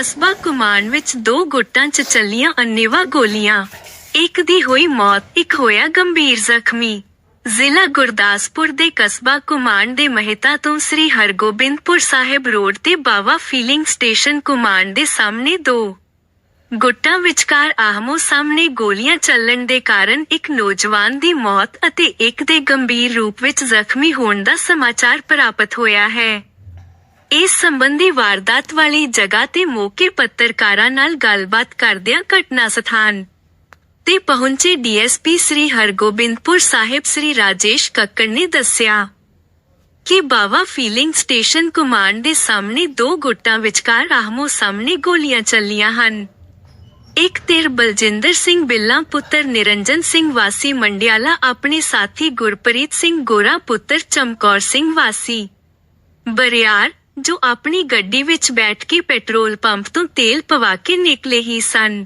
ਕਸਬਾ ਕੁਮਾਨ ਵਿੱਚ ਦੋ ਗੁੱਟਾਂ 'ਚ ਚੱਲੀਆਂ ਅੰਨੇਵਾ ਗੋਲੀਆਂ। ਇੱਕ ਦੀ ਹੋਈ ਮੌਤ, ਇੱਕ ਹੋਇਆ ਗੰਭੀਰ ਜ਼ਖਮੀ। ਜ਼ਿਲ੍ਹਾ ਗੁਰਦਾਸਪੁਰ ਦੇ ਕਸਬਾ ਕੁਮਾਨ ਦੇ ਮਹਿਤਾ ਤੋਂ ਸ੍ਰੀ ਹਰਗੋਬਿੰਦਪੁਰ ਸਾਹਿਬ ਰੋਡ ਤੇ ਬਾਵਾ ਫੀਲਿੰਗ ਸਟੇਸ਼ਨ ਕੁਮਾਨ ਦੇ ਸਾਹਮਣੇ ਦੋ। ਗੁੱਟਾਂ ਵਿਚਕਾਰ ਆਹਮੋ ਸਾਹਮਣੇ ਗੋਲੀਆਂ ਚੱਲਣ ਦੇ ਕਾਰਨ ਇੱਕ ਨੌਜਵਾਨ ਦੀ ਮੌਤ ਅਤੇ ਇੱਕ ਦੇ ਗੰਭੀਰ ਰੂਪ ਵਿੱਚ ਜ਼ਖਮੀ ਹੋਣ ਦਾ ਸਮਾਚਾਰ ਪ੍ਰਾਪਤ ਹੋਇਆ ਹੈ। ਇਸ ਸੰਬੰਧੀ ਵਾਰਦਾਤ ਵਾਲੀ ਜਗ੍ਹਾ ਤੇ ਮੌਕੇ ਪੱਤਰਕਾਰਾਂ ਨਾਲ ਗੱਲਬਾਤ ਕਰਦਿਆਂ ਘਟਨਾ ਸਥਾਨ ਤੇ ਪਹੁੰਚੇ ਡੀਐਸਪੀ ਸ੍ਰੀ ਹਰਗੋਬਿੰਦਪੁਰ ਸਾਹਿਬ ਸ੍ਰੀ ਰਾਜੇਸ਼ ਕੱਕੜ ਨੇ ਦੱਸਿਆ ਕਿ ਬਾਵਾ ਫੀਲਿੰਗ ਸਟੇਸ਼ਨ ਕਮਾਂਡ ਦੇ ਸਾਹਮਣੇ ਦੋ ਗੁੱਟਾਂ ਵਿਚਕਾਰ ਆਹਮੋ ਸਾਹਮਣੇ ਗੋਲੀਆਂ ਚੱਲੀਆਂ ਹਨ। ਇੱਕ ਧਿਰ ਬਲਜਿੰਦਰ ਸਿੰਘ ਬਿੱਲਾ, ਪੁੱਤਰ ਨਿਰੰਜਨ ਸਿੰਘ ਵਾਸੀ ਮੰਡਿਆਲਾ, ਆਪਣੇ ਸਾਥੀ ਗੁਰਪ੍ਰੀਤ ਸਿੰਘ ਗੋਰਾ, ਪੁੱਤਰ ਚਮਕੌਰ ਸਿੰਘ ਵਾਸੀ। ਬਰਿਆਰ ਜੋ ਆਪਣੀ ਗੱਡੀ ਵਿੱਚ ਬੈਠ ਕੇ ਪੈਟਰੋਲ ਪੰਪ ਤੋਂ ਤੇਲ ਪਵਾ ਕੇ ਨਿਕਲੇ ਹੀ ਸਨ।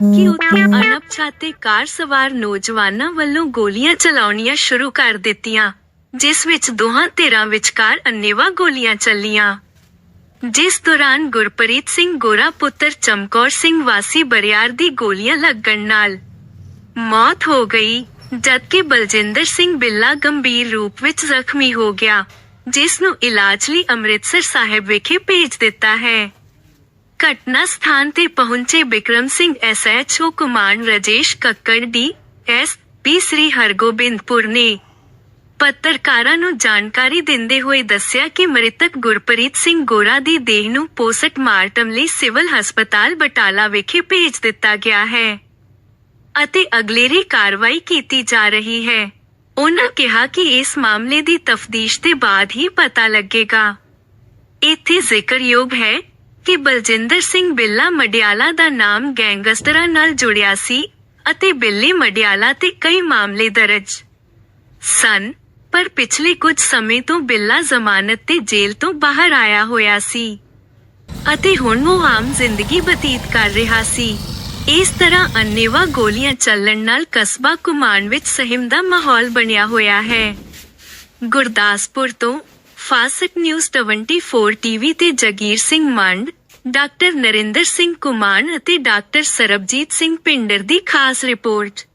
ਕਿ ਉੱਥੇ ਅਣਪਛਾਤੇ ਕਾਰ ਸਵਾਰ ਨੌਜਵਾਨਾਂ ਵੱਲੋਂ ਗੋਲੀਆਂ ਚਲਾਉਣੀਆਂ ਸ਼ੁਰੂ ਕਰ ਦਿੱਤੀਆਂ, ਜਿਸ ਵਿੱਚ ਦੋਹਾਂ ਧਿਰਾਂ ਵਿਚਕਾਰ ਅੰਨੇਵਾ ਗੋਲੀਆਂ ਚੱਲੀਆਂ। ਜਿਸ ਦੌਰਾਨ ਗੁਰਪ੍ਰੀਤ ਸਿੰਘ ਗੋਰਾ ਪੁੱਤਰ ਚਮਕੌਰ ਸਿੰਘ ਵਾਸੀ ਬਰਿਆਰ ਦੀ ਗੋਲੀਆਂ ਲੱਗਣ ਨਾਲ ਮੌਤ ਹੋ ਗਈ, ਜਦਕਿ ਬਲਜਿੰਦਰ ਸਿੰਘ ਬਿੱਲਾ ਗੰਭੀਰ ਰੂਪ ਵਿੱਚ ਜ਼ਖਮੀ ਹੋ ਗਿਆ। ਜਿਸ ਨੂੰ ਇਲਾਜ ਲਈ ਅੰਮ੍ਰਿਤਸਰ ਸਾਹਿਬ ਵਿਖੇ ਭੇਜ ਦਿੱਤਾ ਹੈ। ਘਟਨਾ ਸਥਾਨ ਤੇ ਪਹੁੰਚੇ Bikram Singh SHO command Rajesh Kakkar D S P Sri Hargobindpur ਨੇ ਪੱਤਰਕਾਰਾਂ ਨੂੰ ਜਾਣਕਾਰੀ ਦਿੰਦੇ ਹੋਏ ਦੱਸਿਆ ਕਿ ਮ੍ਰਿਤਕ ਗੁਰਪ੍ਰੀਤ ਸਿੰਘ ਗੋਰਾ ਦੀ ਦੇਹ ਨੂੰ ਪੋਸਟਮਾਰਟਮ ਲਈ ਸਿਵਲ ਹਸਪਤਾਲ ਬਟਾਲਾ ਵਿਖੇ ਭੇਜ ਦਿੱਤਾ ਗਿਆ ਹੈ ਅਤੇ ਅਗਲੇਰੀ ਕਾਰਵਾਈ ਕੀਤੀ ਜਾ ਰਹੀ ਹੈ। ਉਨ੍ਹਾਂ ਕਿਹਾ ਕਿ ਇਸ ਮਾਮਲੇ ਦੀ ਤਫਤੀਸ਼ ਦੇ ਬਾਅਦ ਹੀ ਪਤਾ ਲੱਗੇਗਾ। ਇੱਥੇ ਜ਼ਿਕਰਯੋਗ ਹੈ ਕਿ ਬਲਜਿੰਦਰ ਸਿੰਘ ਬਿੱਲਾ ਮਡਿਆਲਾ ਦਾ ਨਾਮ ਗੈਂਗਸਟਰਾਂ ਨਾਲ ਜੁੜਿਆ ਸੀ ਅਤੇ ਬਿੱਲੀ ਮਡਿਆਲਾ ਤੇ ਕਈ ਮਾਮਲੇ ਦਰਜ ਸਨ, ਪਰ ਪਿਛਲੇ ਕੁਝ ਸਮੇਂ ਤੋਂ ਬਿੱਲਾ ਜ਼ਮਾਨਤ ਤੇ ਜੇਲ੍ਹ ਤੋਂ ਬਾਹਰ ਆਇਆ ਹੋਇਆ ਸੀ ਅਤੇ ਹੁਣ ਉਹ ਆਮ ਜ਼ਿੰਦਗੀ ਬਤੀਤ ਕਰ ਰਿਹਾ ਸੀ। ਇਸ ਤਰ੍ਹਾਂ ਅੰਨੇਵਾ ਗੋਲੀਆਂ ਚੱਲਣ ਨਾਲ ਕਸਬਾ ਕੁਮਾਨ ਵਿੱਚ ਸਹਿਮ ਦਾ ਮਾਹੌਲ ਬਣਿਆ ਹੋਇਆ ਹੈ। ਗੁਰਦਾਸਪੁਰ ਤੋਂ ਫਾਸਟ ਨਿਊਜ਼ 24 ਟੀਵੀ ਤੇ ਜਗੀਰ ਸਿੰਘ ਮੰਡ, ਡਾਕਟਰ ਨਰਿੰਦਰ ਸਿੰਘ ਕੁਮਾਨ ਅਤੇ ਡਾਕਟਰ ਸਰਬਜੀਤ ਸਿੰਘ ਪਿੰਡਰ ਦੀ ਖਾਸ ਰਿਪੋਰਟ।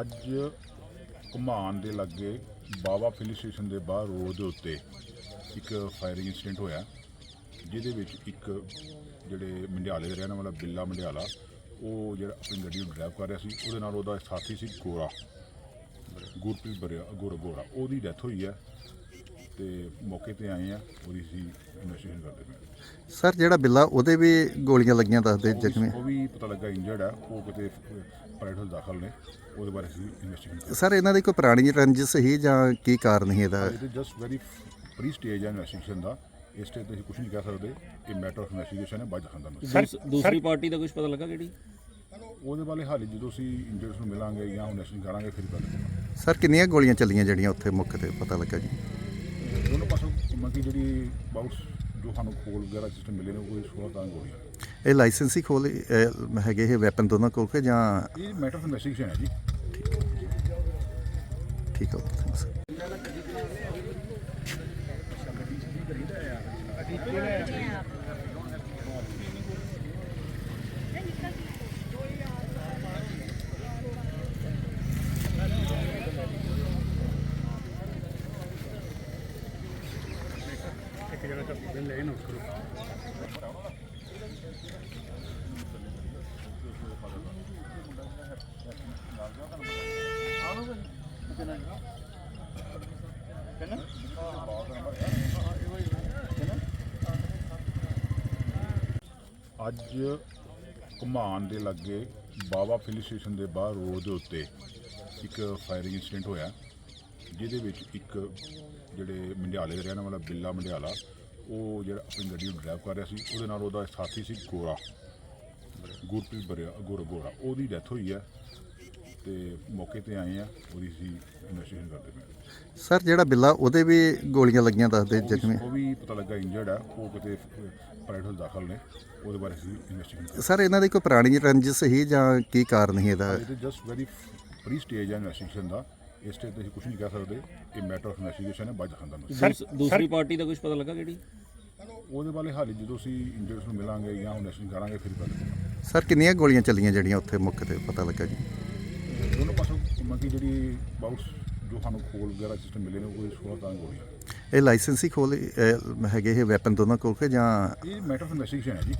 ਅੱਜ ਘੁਮਾਨ ਦੇ ਲਾਗੇ ਬਾਵਾ ਫਿਲਿੰਗ ਸਟੇਸ਼ਨ ਦੇ ਬਾਹਰ ਰੋਡ ਦੇ ਉੱਤੇ ਇੱਕ ਫਾਇਰਿੰਗ ਇਨਸੀਡੈਂਟ ਹੋਇਆ, ਜਿਹਦੇ ਵਿੱਚ ਇੱਕ ਜਿਹੜੇ ਮੰਡਿਆਲੇ ਦਾ ਰਹਿਣ ਵਾਲਾ ਬਿੱਲਾ ਮੰਡਿਆਲਾ, ਉਹ ਜਿਹੜਾ ਆਪਣੀ ਗੱਡੀ ਨੂੰ ਡਰਾਈਵ ਕਰ ਰਿਹਾ ਸੀ, ਉਹਦੇ ਨਾਲ ਉਹਦਾ ਸਾਥੀ ਸੀ ਗੋਰਾ। ਗੁਰਪ੍ਰੀਤ ਬਰਿਆ, ਗੋਰਾ ਗੋਰਾ, ਉਹਦੀ ਡੈਥ ਹੋਈ ਹੈ। ਤੇ ਮੌਕੇ ਤੇ ਆਏ ਆ ਉਹਦੀ ਸੀ ਇਨਵੈਸਟੀਗੇਸ਼ਨ ਕਰਦੇ ਪਏ। ਸਰ ਜਿਹੜਾ ਬਿੱਲਾ ਉਹਦੇ ਵੀ ਗੋਲੀਆਂ ਲੱਗੀਆਂ ਦੱਸਦੇ ਉਹ ਵੀ- ਜ਼ਖਮੀ? ਉਹ ਵੀ ਪਤਾ ਲੱਗਾ ਇੰਜਰਡ ਹੈ ਉਹ ਕਿਤੇ ਪ੍ਰਾਈਵੇਟ ਦਾਖਲ ਨੇ ਉਹਦੇ ਬਾਰੇ ਅਸੀਂ ਇਨਵੈਸਟੀਗੇਸ਼ਨ ਸਰ ਇਹਨਾਂ ਦੀ ਕੋਈ ਪੁਰਾਣੀ ਰੰਜਿਸ਼ ਸੀ ਜਾਂ ਕੀ ਕਾਰਨ ਸੀ ਇਹਦਾ? It is just very pre stage investigation ਦਾ ਇਸ ਸਟੇਜ ਤੇ ਅਸੀਂ ਕੁਝ ਨਹੀਂ ਕਹਿ ਸਕਦੇ ਇਹ ਮੈਟਰ ਆਫ ਇਨਵੈਸਟੀਗੇਸ਼ਨ ਹੈ ਬਾਅਦ ਖਾਂਦਾ ਨੂੰ ਦੂਸ- ਦੂਸਰੀ ਪਾਰਟੀ ਦਾ ਕੁਝ ਪਤਾ ਲੱਗਾ ਕਿਹੜੀ? ਉਹਦੇ ਬਾਰੇ ਹਾਲੇ ਜਦੋਂ ਅਸੀਂ ਇੰਜਰਸ ਨੂੰ ਮਿਲਾਂਗੇ ਜਾਂ ਇਨਵੈਸਟੀਗੇਸ਼ਨ ਕਰਾਂਗੇ ਫਿਰ ਪਤਾ ਲੱਗੇਗਾ। ਸਰ ਕਿੰਨੀਆਂ ਗੋਲੀਆਂ ਚੱਲੀਆਂ ਜਿਹੜੀਆਂ ਉੱਥੇ ਮੁੱਖ ਤੇ ਪਤਾ ਲੱਗਾ ਜੀ? ਦੋਨੋਂ ਪਾਸੋਂ ਮਤਲਬ ਜਿਹੜੀ ਬਾਊਸ ਜੋ ਸਾਨੂੰ ਖੋਲ ਵਗੈਰਾ ਸਿਸਟਮ ਮਿਲੇ ਨੇ ਉਹ 16 ਤਾਂ ਗੋਲੀਆਂ ਇਹ ਲਾਇਸੈਂਸ ਹੀ ਖੋਲ ਅਹ, ਹੈਗੇ ਇਹ ਵੈਪਨ ਦੋਨਾਂ ਕੋਲ ਕੇ ਜਾਂ ਇਹ ਮੈਟਰ ਆਫ ਇਨਵੈਸਟੀਗੇਸ਼ਨ ਹੈ ਜੀ। ਠੀਕ ਹੈ। ਅੱਜ ਘੁਮਾਨ ਦੇ ਲਾਗੇ ਬਾਵਾ ਫਿਲਿੰਗ ਸਟੇਸ਼ਨ ਦੇ ਬਾਹਰ ਰੋਡ ਦੇ ਉੱਤੇ ਇੱਕ ਫਾਇਰਿੰਗ ਇਨਸੀਡੈਂਟ ਹੋਇਆ, ਜਿਹਦੇ ਵਿੱਚ ਇੱਕ ਜਿਹੜੇ ਮੰਡਿਆਲੇ ਦਾ ਰਹਿਣ ਵਾਲਾ ਬਿੱਲਾ ਮੰਡਿਆਲਾ ਉਹ ਜਿਹੜਾ ਆਪਣੀ ਗੱਡੀ ਨੂੰ ਡਰਾਈਵ ਕਰ ਰਿਹਾ ਸੀ ਉਹਦੇ ਨਾਲ ਉਹਦਾ ਸਾਥੀ ਸੀ ਗੋਰਾ। ਗੁਰਪ੍ਰੀਤ ਬਰਿਆ ਗੋਰਾ ਗੋਰਾ। ਉਹਦੀ ਡੈਥ ਹੋਈ ਹੈ ਤੇ ਮੌਕੇ ਤੇ ਆਏ ਆ ਉਹਦੀ ਸੀ ਇਨਵੈਸਟੀਗੇਸ਼ਨ ਕਰਦੇ ਪਏ। ਸਰ ਜਿਹੜਾ ਬਿੱਲਾ ਉਹਦੇ ਵੀ ਗੋਲੀਆਂ ਲੱਗੀਆਂ ਦੱਸਦੇ ਜ਼ਖਮੀ? ਉਹ ਵੀ ਪਤਾ ਲੱਗਾ ਇੰਜਰਡ ਹੈ ਉਹ ਕਿਤੇ ਪ੍ਰਾਈਵੇਟ ਦਾਖਲ ਨੇ ਉਹਦੇ ਬਾਰੇ ਅਸੀਂ ਇਨਵੈਸਟੀਗੇਸ਼ਨ ਸਰ ਇਹਨਾਂ ਦੀ ਕੋਈ ਪੁਰਾਣੀ ਰੰਜਿਸ਼ ਸੀ ਜਾਂ ਕੀ ਕਾਰਨ ਸੀ ਇਹਦਾ? Is just very pre stage ਹੈ ਇਨਵੈਸਟੀਗੇਸ਼ਨ ਦਾ। ਇਸ ਤੇ ਅਸੀਂ ਕੁਝ ਨਹੀਂ ਕਹਿ ਸਕਦੇ ਇਹ ਮੈਟਰ ਆਫ ਇਨਵੈਸਟੀਗੇਸ਼ਨ ਹੈ 'ਚ ਖਾਂਦਾ ਨੂੰ ਦੂਸ- ਦੂਸਰੀ ਪਾਰਟੀ ਦਾ ਕੁਝ ਪਤਾ ਲੱਗਾ ਕਿਹੜੀ? ਉਹਦੇ ਬਾਰੇ ਹਾਲੇ ਜਦੋਂ ਅਸੀਂ ਇੰਜਰਸ ਨੂੰ ਮਿਲਾਂਗੇ ਜਾਂ ਇਨਵੈਸਟੀਗੇਸ਼ਨ ਕਰਾਂਗੇ ਫਿਰ ਪਤਾ ਲੱਗੇਗਾ। ਸਰ ਕਿੰਨੀਆਂ ਗੋਲੀਆਂ ਚੱਲੀਆਂ ਜਿਹੜੀਆਂ ਉੱਥੇ ਮੌਕੇ ਤੇ ਪਤਾ ਲੱਗਾ ਜੀ? ਦੋਨੋਂ ਪਾਸੋਂ ਮਤਲਬ ਕਿ ਜਿਹੜੀ ਬਾਊਸ ਜੋ ਸਾਨੂੰ ਖੋਲ ਵਗੈਰਾ ਸਿਸਟਮ ਮਿਲੇ ਨੇ ਉਹ ਕੋਈ 16 ਤਾਂ ਗੋਲੀਆਂ। ਇਹ ਲਾਇਸੈਂਸੀ ਖੋਲ ਅਹ, ਹੈਗੇ ਇਹ ਵੈਪਨ ਦੋਨਾਂ ਕੋਲ ਕੇ ਜਾਂ ਇਹ ਮੈਟਰ ਆਫ ਇਨਵੈਸਟੀਗੇਸ਼ਨ ਹੈ ਜੀ।